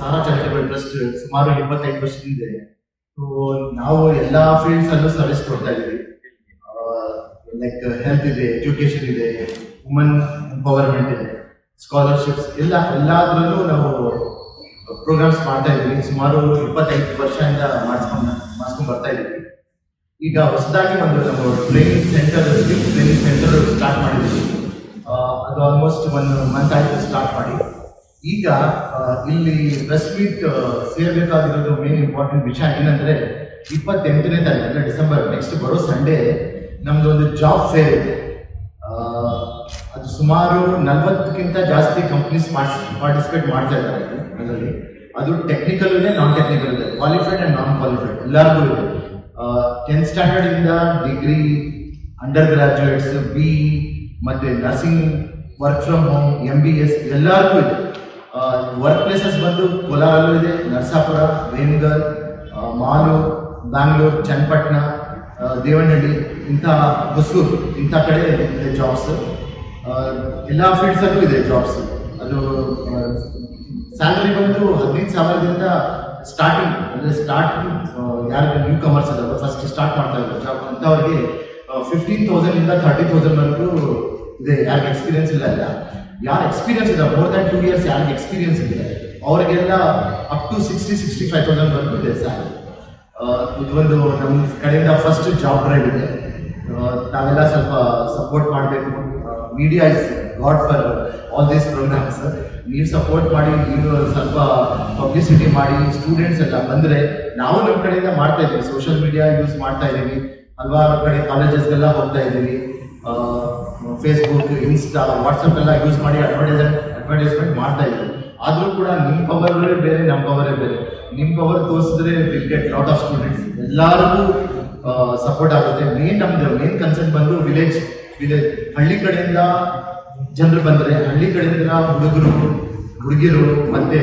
Sara charitable trust ಸುಮಾರು ಇಪ್ಪತ್ತೈದು ವರ್ಷದಿಂದ ಇದೆ. ನಾವು ಎಲ್ಲಾ ಫೀಲ್ಡ್ಸ್ ಅಲ್ಲೂ ಸರ್ವಿಸ್ ಕೊಡ್ತಾ ಇದೀವಿ ಲೈಕ್ ಹೆಲ್ತ್ ಇದೆ ಎಜುಕೇಶನ್ ಇದೆ ವುಮನ್ ಎಂಪವರ್ಮೆಂಟ್ ಇದೆ ಸ್ಕಾಲರ್ಶಿಪ್ಸ್ ಎಲ್ಲ, ಎಲ್ಲಾದ್ರಲ್ಲೂ ನಾವು ಪ್ರೋಗ್ರಾಮ್ಸ್ ಮಾಡ್ತಾ ಇದ್ವಿ ಸುಮಾರು ಇಪ್ಪತ್ತೈದು ವರ್ಷದಿಂದ ಮಾಡಿಸ್ಕೊಂಡು ಮಾಡಿಸ್ಕೊಂಡು ಬರ್ತಾ ಇದೀವಿ ಈಗ ಹೊಸದಾಗಿ ಒಂದು ನಮ್ಮ training centre training centre start ಮಾಡಿದ್ವಿ ಅದು ಆಲ್ಮೋಸ್ಟ್ ಒಂದು ಮಂತ್ ಆಯಿತು ಸ್ಟಾರ್ಟ್ ಮಾಡಿ. ಈಗ ಇಲ್ಲಿ ಪ್ರೆಸ್ ಮೀಟ್ ಸೇರ್ಬೇಕಾಗಿರೋದು ಮೇನ್ ಇಂಪಾರ್ಟೆಂಟ್ ವಿಷಯ ಏನಂದ್ರೆ ಇಪ್ಪತ್ತೆಂಟನೇ ತಾರೀಕು ಅಂದ್ರೆ ಡಿಸೆಂಬರ್ ನೆಕ್ಸ್ಟ್ ಬರೋ ಸಂಡೇ ನಮ್ದು ಒಂದು ಜಾಬ್ ಫೇರ್ ಇದೆ. ಅದು ಸುಮಾರು ನಲ್ವತ್ತಕ್ಕಿಂತ ಜಾಸ್ತಿ ಕಂಪ್ನೀಸ್ ಪಾರ್ಟಿಸಿಪೇಟ್ ಮಾಡ್ತಾ ಇದ್ದಾರೆ ಅದರಲ್ಲಿ. ಅದು ಟೆಕ್ನಿಕಲ್ ಇದೆ ನಾನ್ ಟೆಕ್ನಿಕಲ್ ಇದೆ. ಕ್ವಾಲಿಫೈಡ್ ಅಂಡ್ ನಾನ್ ಕ್ವಾಲಿಫೈಡ್ ಎಲ್ಲರಿಗೂ ಇದೆ. ಟೆಂತ್ ಸ್ಟ್ಯಾಂಡರ್ಡ್ ಇಂದ ಡಿಗ್ರಿ ಅಂಡರ್ ಗ್ರಾಜುಯೇಟ್ಸ್ ಬಿ ಮತ್ತೆ nursing work from home M B S ಎಲ್ಲರಿಗೂ ಇದೆ. ವರ್ಕ್ ಪ್ಲೇಸಸ್ ಬಂದು ಕೋಲಾರಲ್ಲೂ ಇದೆ, ನರಸಾಪುರ ವೇನ್ಗಲ್ ಮಾಲು, ಬ್ಯಾಂಗ್ಳೂರ್, ಚನ್ನಪಟ್ಟಣ ದೇವನಹಳ್ಳಿ ಇಂಥ ಹೊಸೂರು ಇಂಥ ಕಡೆ ಇದೆ ಜಾಬ್ಸ್ ಎಲ್ಲ ಫೀಲ್ಡ್ಸಲ್ಲೂ ಇದೆ ಜಾಬ್ಸ್ ಅದು ಸ್ಯಾಲರಿ ಬಂದು ಹದಿನೈದು ಸಾವಿರದಿಂದ ಸ್ಟಾರ್ಟಿಂಗ್ ಅಂದರೆ ಸ್ಟಾರ್ಟಿಂಗ್ ಯಾರು ನ್ಯೂ ಕಮರ್ಸ್ ಅದಾವ ಫಸ್ಟ್ ಸ್ಟಾರ್ಟ್ ಮಾಡ್ತಾ ಇದ್ದಾರೆ. ಜಾಬ್ ಅಂಥವ್ರಿಗೆ ಫಿಫ್ಟೀನ್ ತೌಸಂಡಿಂದ ತರ್ಟಿ ಥರ್ಟಿ ತೌಸಂಡ್ ವರೆಗೂ ಇದೆ, ಯಾರಿಗೆ ಎಕ್ಸ್ಪೀರಿಯನ್ಸ್ ಇಲ್ಲ ಅಲ್ಲ? ಯಾರು ಎಕ್ಸ್ಪೀರಿಯನ್ಸ್ ಇದೆ? ಮೋರ್ ದ್ಯಾನ್ ಟೂ ಇಯರ್ಸ್ ಯಾರಿಗೆ ಎಕ್ಸ್ಪೀರಿಯನ್ಸ್ ಇದೆ? ಅವರಿಗೆಲ್ಲ up to sixty sixty five thousand ವರೆಗೂ ಸರ್ ಇದೊಂದು ನಮ್ಮ ಕಡೆಯಿಂದ ಫಸ್ಟ್ ಜಾಬ್ ಡ್ರೈವ್ ಇದೆ. ನಾವೆಲ್ಲ ಸ್ವಲ್ಪ ಸಪೋರ್ಟ್ ಮಾಡಬೇಕು. Media is god for all these programs ನೀವು ಸಪೋರ್ಟ್ ಮಾಡಿ, ನೀವು ಸ್ವಲ್ಪ ಪಬ್ಲಿಸಿಟಿ ಮಾಡಿ ಸ್ಟೂಡೆಂಟ್ಸ್ ಎಲ್ಲ ಬಂದರೆ ನಾವು ನಮ್ಮ ಕಡೆಯಿಂದ ಮಾಡ್ತಾ ಇದ್ದೀವಿ ಸೋಷಿಯಲ್ ಮೀಡಿಯಾ ಯೂಸ್ ಮಾಡ್ತಾ ಇದ್ದೀವಿ ಹಲವಾರು ಕಡೆ ಕಾಲೇಜಸ್ಗೆಲ್ಲ ಹೋಗ್ತಾ ಇದ್ದೀವಿ ಫೇಸ್ಬುಕ್ ಇನ್ಸ್ಟಾ ವಾಟ್ಸಪ್ ಎಲ್ಲ ಯೂಸ್ ಮಾಡಿ ಅಡ್ವರ್ಟೈಸ್ ಅಡ್ವರ್ಟೈಸ್ಮೆಂಟ್ ಮಾಡ್ತಾ ಇದ್ದೀವಿ ಆದರೂ ಕೂಡ ನಿಮ್ಮ ಪವರೇ ಬೇರೆ ನಮ್ಮ ಪವರೇ ಬೇರೆ. ನಿಮ್ಮ ಪವರ್ ತೋರಿಸಿದ್ರೆ will get lot of students ಎಲ್ಲರಿಗೂ ಸಪೋರ್ಟ್ ಆಗುತ್ತೆ. ಮೇನ್ ನಮ್ದು ಮೇನ್ ಕನ್ಸರ್ನ್ ಬಂದು ವಿಲೇಜ್ ವಿಲೇಜ್ ಹಳ್ಳಿ ಕಡೆಯಿಂದ ಜನರು ಬಂದರೆ, ಹಳ್ಳಿ ಕಡೆಯಿಂದ ಹುಡುಗರು, ಹುಡುಗಿರು ಮತ್ತೆ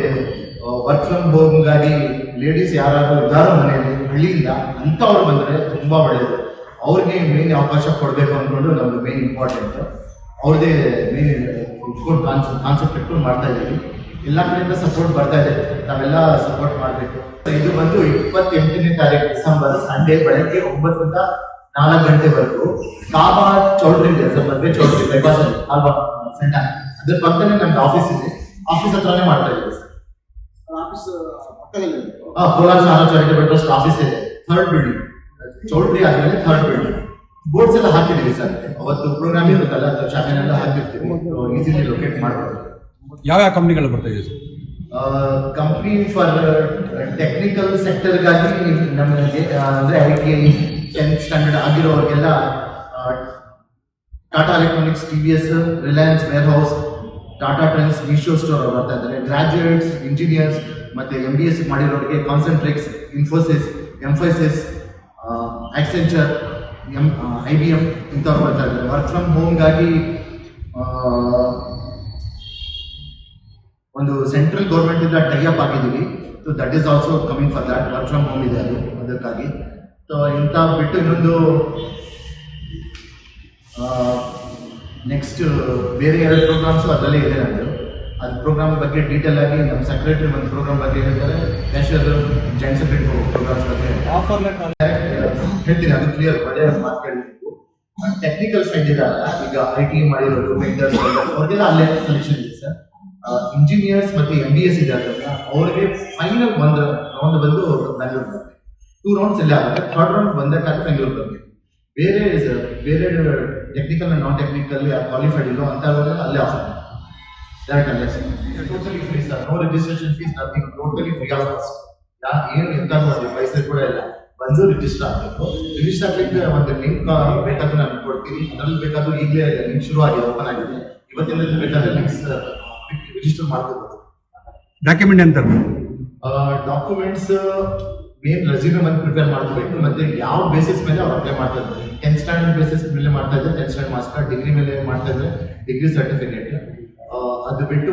ವರ್ಕ್ ಫ್ರಮ್ ಹೋಮ್ಗಾಗಿ ಲೇಡೀಸ್ ಯಾರಾದರೂ ಇದ್ದಾರೋ ಮನೆಯಲ್ಲಿ, ಹಳ್ಳಿಯಿಂದ ಅಂಥವ್ರು ಬಂದರೆ ತುಂಬ ಒಳ್ಳೆಯದು ಅವ್ರಿಗೆ ಮೇನ್ ಅವಕಾಶ ಕೊಡಬೇಕು ಅಂದ್ಕೊಂಡು ನಮ್ದು ಮೇನ್ ಇಂಪಾರ್ಟೆಂಟ್ ಅವ್ರದ್ದೇ ಮೇನ್ ಇಟ್ಕೊಂಡು ಕಾನ್ಸೆಪ್ಟ್ ಕಾನ್ಸೆಪ್ಟ್ ಇಟ್ಕೊಂಡು ಮಾಡ್ತಾ ಇದ್ದೀವಿ. ಎಲ್ಲ ಕಡೆಯಿಂದ ಸಪೋರ್ಟ್ ಬರ್ತಾ ಇದೆ. ನಾವೆಲ್ಲ ಸಪೋರ್ಟ್ ಮಾಡಬೇಕು. ಇದು ಬಂದು ಇಪ್ಪತ್ತೆಂಟನೇ ತಾರೀಕು ಡಿಸೆಂಬರ್ ಸಂಡೇ ಬೆಳಗ್ಗೆ ಒಂಬತ್ತರಿಂದ ನಾಲ್ಕು ಗಂಟೆವರೆಗೂ ಕಾಬಾ ಚೌಲ್ಟ್ರಿ ಇದೆ ಸರ್ ಮದುವೆ ಚೌಲ್ಟ್ರಿ ಬೈಪಾಸ್ ಅಲ್ವಾ? ಸೆಂಟರ್ ಅದ್ರ ಪಕ್ಕನೇ ನಮ್ದು ಆಫೀಸ್ ಇದೆ. ಆಫೀಸ್ ಹತ್ರನೇ ಮಾಡ್ತಾ ಇದ್ದೀವಿ. ಸರ್ ಆಫೀಸ್ ಪಕ್ಕದಲ್ಲಿ ಆ, ಕೋಲಾರ ಸಾರ ಚಾರಿಟಬಲ್ ಟ್ರಸ್ಟ್ ಆಫೀಸ್ ಇದೆ. ಥರ್ಡ್ ಬಿಲ್ಡಿಂಗ್ ಚೌಲ್ಟ್ರಿ ಆದ್ಮೇಲೆ ಥರ್ಡ್ ಬಿಲ್ಡಿಂಗ್ ಬೋರ್ಡ್ಸ್ ಎಲ್ಲ ಹಾಕಿದೀವಿ ಸರ್ ಅವತ್ತು ಪ್ರೋಗ್ರಾಮ್ ಇರುತ್ತಲ್ಲ ಅಥವಾ ಎಲ್ಲ ಹಾಕಿರ್ತೀವಿ. ಈಸಿಲಿ ಲೊಕೇಟ್ ಮಾಡ್ಬೋದು. ಯಾವ ಯಾವ ಕಂಪ್ನಿಗಳು ಬರ್ತಾ ಇದೆ ಸರ್ ಕಂಪ್ನಿ ಫಾರ್ ಟೆಕ್ನಿಕಲ್ ಸೆಕ್ಟರ್ಗಾಗಿ ನಮ್ಮಲ್ಲಿ ಅಂದರೆ ಅಂದ್ರೆ I T I tenth standard ಆಗಿರೋರಿಗೆಲ್ಲ Tata electronics T V S Reliance warehouse Tata trends Meesho store ಅವ್ರು ಬರ್ತಾ ಇದ್ದಾರೆ. ಗ್ರಾಜ್ಯುಯೇಟ್ಸ್ ಇಂಜಿನಿಯರ್ಸ್ ಮತ್ತೆ M B S ಮಾಡಿರೋರಿಗೆ concentrates Infosys Mphasis Accenture M I B M ಇಂಥವ್ರು ಬರ್ತಾ ಇದ್ದಾರೆ ವರ್ಕ್ ಫ್ರಮ್ ಹೋಮ್ಗಾಗಿ ಒಂದು central government ಇಂದ ಟೈಅಪ್ ಆಗಿದ್ದೀವಿ. So that is also coming for that work from home ಇದೆ ಅದು, ಅದಕ್ಕಾಗಿ. ಸೊ ಇಂಥ ಬಿಟ್ಟು ಇನ್ನೊಂದು ನೆಕ್ಸ್ಟ್ ಬೇರೆ ಎರಡು ಪ್ರೋಗ್ರಾಮ್ಸು ಅದರಲ್ಲೇ ಇದೆ ನಮ್ಮದು ಅದು ಪ್ರೋಗ್ರಾಮ್ ಬಗ್ಗೆ ಡೀಟೇಲ್ ಆಗಿ ನಮ್ಮ ಸೆಕ್ರೆಟರಿ ಒಂದು ಪ್ರೋಗ್ರಾಮ್ ಬಗ್ಗೆ ಹೇಳ್ತಾರೆ. ಕ್ಯಾಶಿಯರ್ ಜಾಯಿಂಟ್ ಸೆಕ್ರೆಟರಿ ಪ್ರೋಗ್ರಾಮ್ಸ್ ಬಗ್ಗೆ. ಆಫರ್ ಹೇಳ್ತೀನಿ ಅದು ಕ್ಲಿಯರ್ ಒಳ್ಳೆಯ ಮಾತು ಕೇಳಬೇಕು ಟೆಕ್ನಿಕಲ್ ಸೈಡ್ ಇದಲ್ಲ ಈಗ ಐ ಟಿ ಮಾಡಿರೋದು ಮೇಂಟರ್ಸ್ ಅವ್ರಿಗೆಲ್ಲ ಅಲ್ಲೇ ಸೆಲೆಕ್ಷನ್ ಇದೆ ಸರ್ ಇಂಜಿನಿಯರ್ಸ್ ಮತ್ತೆ ಎಂ ಬಿ ಎಸ್ ಇದಾರಲ್ಲ ಅವ್ರಿಗೆ ಫೈನಲ್ ಒಂದು ರೌಂಡ್ ಬಂದು ಬೆಂಗಳೂರು ಬರುತ್ತೆ ಟೂ ರೌಂಡ್ಸ್ ಇಲ್ಲೇ ಆಗುತ್ತೆ ಥರ್ಡ್ ರೌಂಡ್ ಬಂದಕ್ಕಾಗಿ ಬೆಂಗಳೂರು ಬರುತ್ತೆ ಬೇರೆ ಸರ್ ಬೇರೆ ಟೆಕ್ನಿಕಲ್ ನಾನ್ ಟೆಕ್ನಿಕಲ್ ಕ್ವಾಲಿಫೈಡ್ ಇಲ್ಲೋ ಅಂತ ಅಲ್ಲೇ ಆಫರ್ ಅಲ್ಲೇ totally free sir no registration fees nothing totally free of cost ಏನು ಎಂತ ಮಾಡಿ? ಪೈಸೆ ಕೂಡ ಇಲ್ಲ. ಬಂದು ರಿಜಿಸ್ಟರ್ ಆಗಬೇಕು. ರಿಜಿಸ್ಟರ್ ಆಗ್ಲಿಕ್ಕೆ ಒಂದು ಲಿಂಕ್ ಬೇಕಾದ್ರೆ ನಾನು ಕೊಡ್ತೀನಿ. ಅದ್ರಲ್ಲಿ ಬೇಕಾದ್ರೂ ಈಗಲೇ ಲಿಂಕ್ ಶುರು ಆಗಿದೆ ಓಪನ್ ಆಗಿದೆ. ಇವತ್ತಿನ ಬೇಕಾದ್ರೆ ಲಿಂಕ್ಸ್ ರಿಜಿಸ್ಟರ್ ಮಾಡ್ಕೋಬಹುದು ಡಾಕ್ಯುಮೆಂಟ್ ಅಂತ ಡಾಕ್ಯುಮೆಂಟ್ಸ್ ಮೇನ್ ರೆಸ್ಯೂಮ್ ಅಂತ ಪ್ರಿಪೇರ್ ಮಾಡ್ಕೋಬೇಕು. ಮತ್ತೆ ಯಾವ ಬೇಸಿಸ್ ಮೇಲೆ ಅವ್ರು ಅಪ್ಲೈ ಮಾಡ್ತಾ ಇದ್ದಾರೆ. ಟೆಂತ್ ಸ್ಟ್ಯಾಂಡರ್ಡ್ ಬೇಸಿಸ್ ಮೇಲೆ ಮಾಡ್ತಾ ಇದ್ದಾರೆ. ಟೆಂತ್ ಸ್ಟ್ಯಾಂಡರ್ಡ್ ಮಾಸ್ಟರ್ ಡಿಗ್ರಿ ಮೇಲೆ ಮಾಡ್ತಾ ಇದ್ದಾರೆ. ಡಿಗ್ರಿ ಸರ್ಟಿಫಿಕೇಟ್ ಅದು ಬಿಟ್ಟು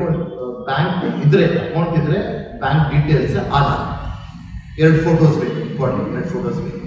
ಬ್ಯಾಂಕ್ ಇದ್ರೆ ಅಕೌಂಟ್ ಇದ್ರೆ ಬ್ಯಾಂಕ್ ಡೀಟೇಲ್ಸ್ ಆಧಾರ್. ಎರಡು ಫೋಟೋಸ್ ಬೇಕು ಇಂಪಾರ್ಟೆಂಟ್ ಎರಡು ಫೋಟೋಸ್ ಬೇಕು.